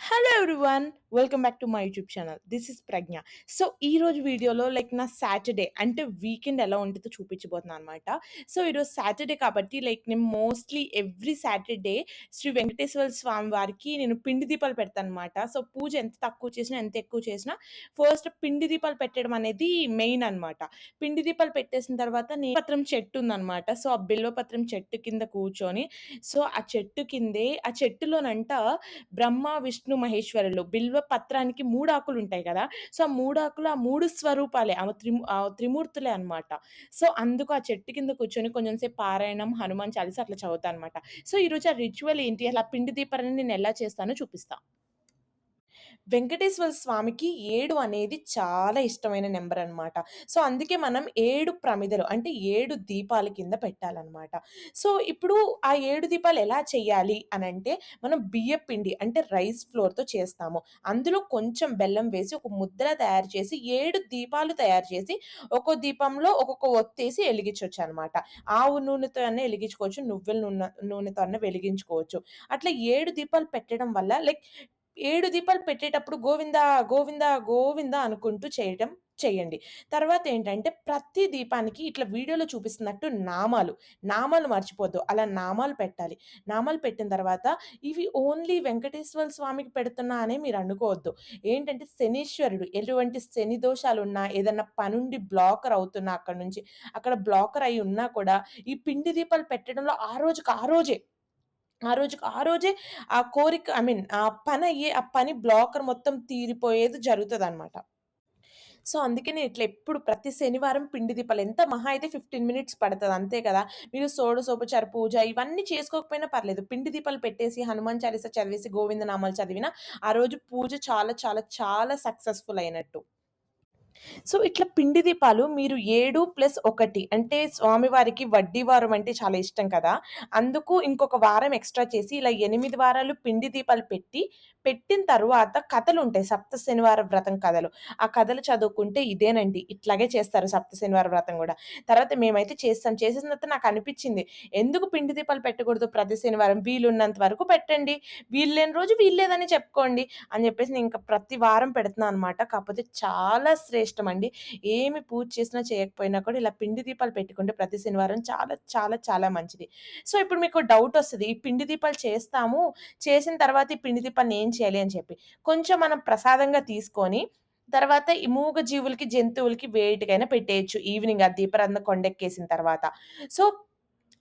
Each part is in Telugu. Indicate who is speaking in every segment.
Speaker 1: Hello everyone welcome back to my YouTube channel this is Pragna so ఈ రోజు వీడియోలో లైక్ నా సాటర్డే అంటే వీకెండ్ ఎలా ఉంటుందో చూపించబోతున్నాను అనమాట సో ఈరోజు సాటర్డే కాబట్టి లైక్ నేను mostly every Saturday Sri Venkateswara Swamy వారికి నేను పిండి దీపాలు పెడతాను అనమాట సో పూజ ఎంత తక్కువ చేసినా ఎంత ఎక్కువ చేసినా ఫస్ట్ పిండి దీపాలు పెట్టడం అనేది మెయిన్ అనమాట పిండి దీపాలు పెట్టేసిన తర్వాత నీ పత్రం చెట్టు ఉందన్నమాట. సో ఆ బిల్వపత్రం చెట్టు కింద కూర్చొని సో ఆ చెట్టు కిందే ఆ చెట్టులోనంట బ్రహ్మ విష్ణు మహేశ్వరులు. బిల్వ పత్రానికి మూడు ఆకులు ఉంటాయి కదా. సో ఆ మూడు ఆకులు ఆ మూడు స్వరూపాలే. ఆ త్రిము త్రిమూర్తులే అనమాట సో అందుకు ఆ చెట్టు కింద కూర్చొని కొంచెం సేపు పారాయణం హనుమాన్ చాలీసా అట్లా చదువుతా అనమాట సో ఈరోజు ఆ రిచువల్ ఏంటి? అలా పిండి దీపాలని నేను ఎలా చేస్తానో చూపిస్తా. వెంకటేశ్వర స్వామికి ఏడు అనేది చాలా ఇష్టమైన నెంబర్ అనమాట సో అందుకే మనం ఏడు ప్రమిదలు అంటే ఏడు దీపాల కింద పెట్టాలన్నమాట. సో ఇప్పుడు ఆ ఏడు దీపాలు ఎలా చేయాలి అని అంటే మనం బియ్య పిండి అంటే రైస్ ఫ్లోర్తో చేస్తాము. అందులో కొంచెం బెల్లం వేసి ఒక ముద్ర తయారు చేసి ఏడు దీపాలు తయారు చేసి ఒక్కో దీపంలో ఒక్కొక్క ఒత్తేసి వెలిగించవచ్చు అనమాట ఆవు నూనెతో అన్న వెలిగించుకోవచ్చు నువ్వుల నూనె నూనెతో అన్న వెలిగించుకోవచ్చు. అట్లా ఏడు దీపాలు పెట్టడం వల్ల లైక్ ఏడు దీపాలు పెట్టేటప్పుడు గోవిందా గోవిందా గోవిందా అనుకుంటూ చేయడం చేయండి. తర్వాత ఏంటంటే ప్రతి దీపానికి ఇట్లా వీడియోలో చూపిస్తున్నట్టు నామాలు. నామాలు మర్చిపోద్దు. అలా నామాలు పెట్టాలి. నామాలు పెట్టిన తర్వాత ఇవి ఓన్లీ వెంకటేశ్వర స్వామికి పెడుతున్నా అనే మీరు అనుకోవద్దు. ఏంటంటే శనీశ్వరుడు ఎటువంటి శని దోషాలు ఉన్నా ఏదన్నా పనుండి బ్లాకర్ అవుతున్నా అక్కడ నుంచి అక్కడ బ్లాకర్ అయి ఉన్నా కూడా ఈ పిండి దీపాలు పెట్టడంలో ఆ రోజుకి ఆ రోజే ఆ రోజుకి ఆ రోజే ఆ కోరిక ఐ మీన్ ఆ పని అయ్యే ఆ పని బ్లాకర్ మొత్తం తీరిపోయేది జరుగుతుంది అనమాట సో, అందుకే నేను ఇట్లా ఎప్పుడు ప్రతి శనివారం పిండి దీపాలు ఎంత మహా అయితే 15 మినిట్స్ పడుతుంది అంతే కదా! మీరు షోడశోపచార పూజ ఇవన్నీ చేసుకోకపోయినా పర్లేదు. పిండి దీపాలు పెట్టేసి హనుమాన్ చాలీసా చదివేసి గోవింద నామాలు చదివినా ఆ రోజు పూజ చాలా చాలా చాలా సక్సెస్‌ఫుల్ అయినట్టు. సో, ఇట్లా పిండి దీపాలు మీరు 7+1 అంటే స్వామివారికి వడ్డీ వారం అంటే చాలా ఇష్టం కదా! అందుకు ఇంకొక వారం ఎక్స్‌ట్రా చేసి ఇలా ఎనిమిది వారాలు పిండి దీపాలు పెట్టి, పెట్టిన తర్వాత కథలు ఉంటాయి సప్త శనివార వ్రతం కథలు. ఆ కథలు చదువుకుంటే ఇదేనండి. ఇట్లాగే చేస్తారు సప్త శనివార వ్రతం కూడా తర్వాత మేమైతే చేస్తాం. చేసిన తర్వాత అనిపించింది ఎందుకు పిండి దీపాలు పెట్టకూడదు ప్రతి శనివారం? వీలున్నంత వరకు పెట్టండి. వీలు లేని రోజు వీలు లేదని చెప్పుకోండి అని చెప్పేసి నేను ఇంకా ప్రతి వారం పెడుతున్నా అనమాట. కాకపోతే చాలా ఇష్టం అండి ఏమి పూజ చేసినా చేయకపోయినా కూడా ఇలా పిండి దీపాలు పెట్టుకుంటే ప్రతి శనివారం చాలా చాలా చాలా మంచిది. సో, ఇప్పుడు మీకు డౌట్ వస్తుంది ఈ పిండి దీపాలు చేస్తాము. చేసిన తర్వాత ఈ పిండి దీపాలు ఏం చేయాలి అని చెప్పి. కొంచెం మనం ప్రసాదంగా తీసుకొని తర్వాత ఈ మూగ జీవులకి, జంతువులకి వేటికైనా పెట్టేయచ్చు ఈవినింగ్ ఆ దీపారాధన కొండెక్కేసిన తర్వాత. సో,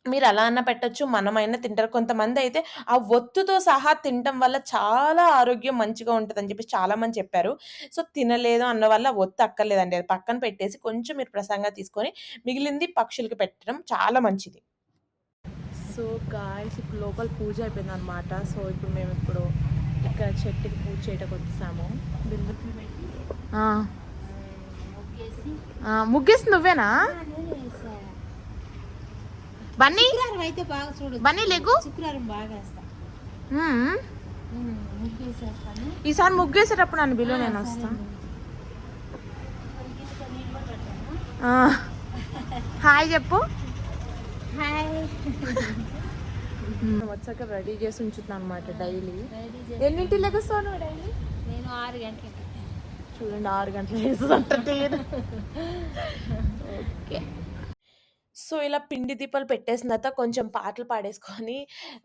Speaker 1: మీరు అలా అన్నా పెట్టొచ్చు. మనమైనా తింటారు. కొంతమందయితే ఆ ఒత్తుతో సహా తినటం వల్ల చాలా ఆరోగ్యం మంచిగా ఉంటదని చెప్పేసి చాలామంది చెప్పారు. సో, తినలేదు అన్న వల్ల ఒత్తు అక్కర్లేదండి. అది పక్కన పెట్టేసి కొంచెం మీరు ప్రసాదంగా తీసుకొని మిగిలింది పక్షులకి పెట్టడం చాలా మంచిది. సో, గాయ్స్ ఇప్పుడు లోపల పూజ అయిపోయిందనమాట. సో, ఇప్పుడు మేమిప్పుడు ఇక్కడ చెట్టుకి పూజ పెట్టి ఆ!
Speaker 2: ముగ్గేసి
Speaker 1: ఆ! ముగ్గేసింది నువ్వేనా? బన్నీ
Speaker 2: శుక్రవారం అయితే బాగా చూడు
Speaker 1: బన్నీ లెగు.
Speaker 2: శుక్రవారం బాగా వేస్తా
Speaker 1: ఈసారి ముగ్గేసేటప్పుడు నన్ను పిలువు నేను
Speaker 2: ఆ,
Speaker 1: వస్తా.
Speaker 2: సరే. మరి గిన్నెతో నీళ్ళు కూడా పెడతాను.
Speaker 1: ఆ! హాయ్ చెప్పు.
Speaker 2: హాయ్
Speaker 1: వచ్చాక రెడీ చేసి ఉంచుతున్నాను అనమాట డైలీ. ఎన్నింటి డైలీ?
Speaker 2: నేను ఆరు గంటలకి
Speaker 1: చూడండి ఆరు గంటలు వేస్తుందంటే ఓకే సో ఇలా పిండి దీపాలు పెట్టేసిన తర్వాత కొంచెం పాటలు పాడేసుకొని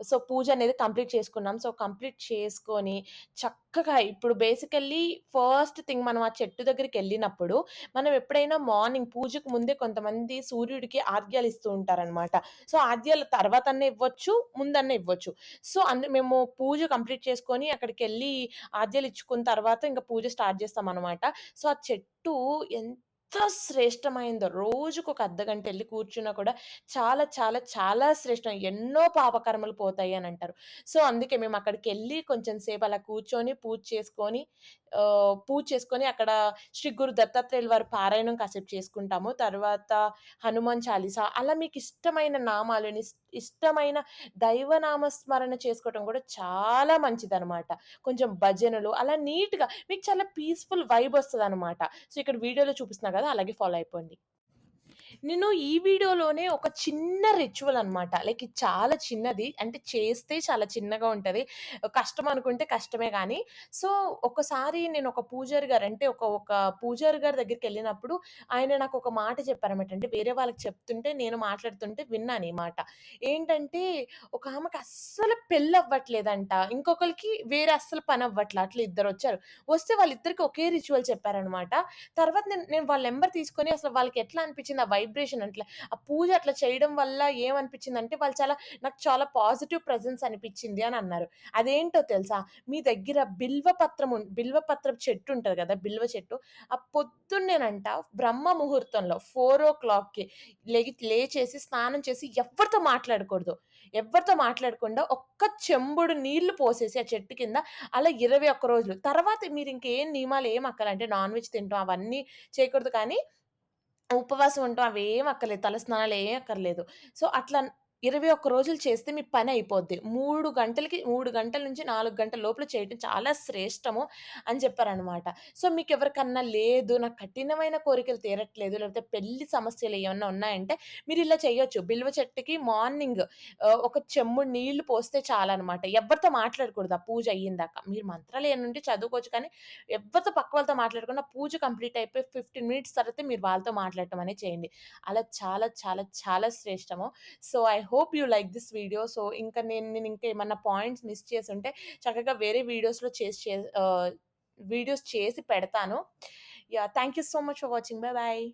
Speaker 1: సో పూజ అనేది కంప్లీట్ చేసుకున్నాం. సో కంప్లీట్ చేసుకొని చక్కగా ఇప్పుడు బేసికల్లీ ఫస్ట్ థింగ్ మనం ఆ చెట్టు దగ్గరికి వెళ్ళినప్పుడు మనం ఎప్పుడైనా మార్నింగ్ పూజకు ముందే కొంతమంది సూర్యుడికి ఆద్యాలు ఇస్తూ ఉంటారనమాట సో ఆద్యాలు తర్వాత అన్న ఇవ్వచ్చు ముందన్న ఇవ్వచ్చు. సో అందు మేము పూజ కంప్లీట్ చేసుకొని అక్కడికి వెళ్ళి ఆద్యాలు ఇచ్చుకున్న తర్వాత ఇంకా పూజ స్టార్ట్ చేస్తాం అనమాట సో ఆ చెట్టు ఎంత శ్రేష్టమైందో. రోజుకు ఒక అర్ధగంట వెళ్ళి కూర్చున్నా కూడా చాలా చాలా చాలా శ్రేష్టం. ఎన్నో పాపకర్మలు పోతాయి అని అంటారు. సో అందుకే మేము అక్కడికి వెళ్ళి కొంచెం సేపు అలా కూర్చొని పూజ చేసుకొని పూజ చేసుకొని అక్కడ శ్రీ గురు దత్తాత్రేయుల వారి పారాయణం కాసేపు చేసుకుంటాము. తర్వాత హనుమాన్ చాలీసా అలా మీకు ఇష్టమైన నామాలని ఇష్టమైన దైవనామ స్మరణ చేసుకోవటం కూడా చాలా మంచిదనమాట కొంచెం భజనలు అలా నీట్‌గా మీకు చాలా పీస్‌ఫుల్ వైబ్ వస్తుంది అనమాట సో, ఇక్కడ వీడియోలో చూపిస్తున్నా కదా! అలాగే ఫాలో అయిపోండి. నేను ఈ వీడియోలోనే ఒక చిన్న రిచువల్ అనమాట. లైక్ ఇది చాలా చిన్నది. అంటే చేస్తే చాలా చిన్నగా ఉంటుంది కష్టం అనుకుంటే కష్టమే కానీ సో ఒకసారి నేను ఒక పూజారి గారు అంటే ఒక ఒక పూజారి గారి దగ్గరికి వెళ్ళినప్పుడు ఆయన నాకు ఒక మాట చెప్పారన్నమాట. అంటే వేరే వాళ్ళకి చెప్తుంటే నేను మాట్లాడుతుంటే విన్నాను ఈ మాట. ఏంటంటే ఒక ఆమెకు అస్సలు పెళ్ళవ్వట్లేదంట. ఇంకొకరికి వేరే అస్సలు పనవ్వట్ల. అట్లా ఇద్దరు వచ్చారు వస్తే వాళ్ళిద్దరికి ఒకే రిచువల్ చెప్పారనమాట. తర్వాత నేను నేను వాళ్ళ నెంబర్ తీసుకొని అసలు వాళ్ళకి ఎట్లా అనిపించింది ఆ వైబ్రేషన్ అట్లా ఆ పూజ అట్లా చేయడం వల్ల ఏమనిపించిందంటే వాళ్ళు చాలా నాకు చాలా పాజిటివ్ ప్రజెన్స్ అనిపించింది అని అన్నారు. అదేంటో తెలుసా? మీ దగ్గర బిల్వ పత్రం ఉం బిల్వ చెట్టు ఉంటుంది కదా బిల్వ చెట్టు. ఆ పొద్దున్నేనంట బ్రహ్మ ముహూర్తంలో ఫోర్ ఓ క్లాక్కి లేగి లేచేసి స్నానం చేసి ఎవరితో మాట్లాడకూడదు. ఎవరితో మాట్లాడకుండా ఒక్క చెంబుడు నీళ్ళు పోసేసి ఆ చెట్టు కింద అలా 21 రోజులు. తర్వాత మీరు ఇంకేం నియమాలు ఏం అక్కలంటే నాన్ వెజ్ తింటాం అవన్నీ చేయకూడదు కానీ ఉపవాసం ఉండటం అవేం అక్కర్లేదు. తలస్నానాలు ఏం అక్కర్లేదు. సో, అట్లా 21 రోజులు చేస్తే మీ పని అయిపోద్ది. మూడు గంటలకి మూడు గంటల నుంచి నాలుగు గంటల లోపల చేయటం చాలా శ్రేష్టము అని చెప్పారనమాట. సో, మీకు ఎవరికన్నా లేదు నాకు కఠినమైన కోరికలు తీరట్లేదు లేకపోతే పెళ్ళి సమస్యలు ఏమన్నా ఉన్నాయంటే మీరు ఇలా చేయొచ్చు. బిల్వ చెట్టుకి మార్నింగ్ ఒక చెమ్ముడు నీళ్ళు పోస్తే చాలనమాట. ఎవరితో మాట్లాడకూడదు ఆ పూజ అయ్యిందాక మీరు మంత్రాలు ఏనుండి ఉంటే చదువుకోవచ్చు కానీ ఎవరితో పక్క వాళ్ళతో మాట్లాడకుండా పూజ కంప్లీట్ అయిపోయి 15 మినిట్స్ తర్వాత మీరు వాళ్ళతో మాట్లాడటం అనేది చేయండి. అలా చాలా చాలా చాలా శ్రేష్టము. So, I hope hope you like this video. So, ఇంకా నేను నేను ఇంకా ఏమన్నా పాయింట్స్ మిస్ చేసుంటే చక్కగా వేరే వీడియోస్‌లో చేసి చే వీడియోస్ చేసి పెడతాను. Yeah thank you so much for watching. Bye bye